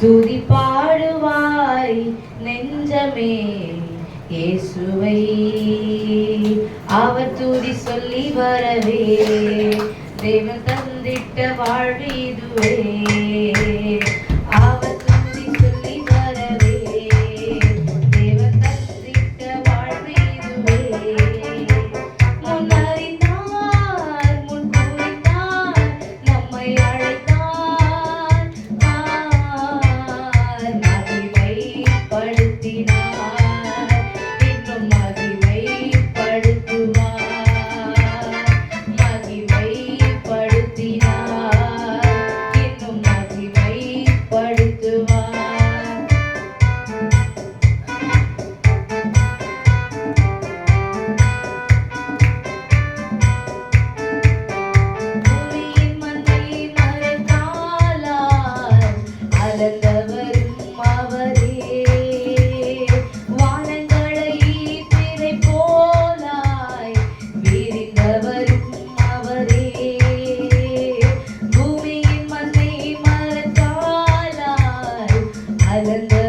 துதி பாடுவாய் நெஞ்சமே இயேசுவை. அவர் துதி சொல்லி வரவே தேவன் தந்திட்ட வாழ்வு இதுவே. la la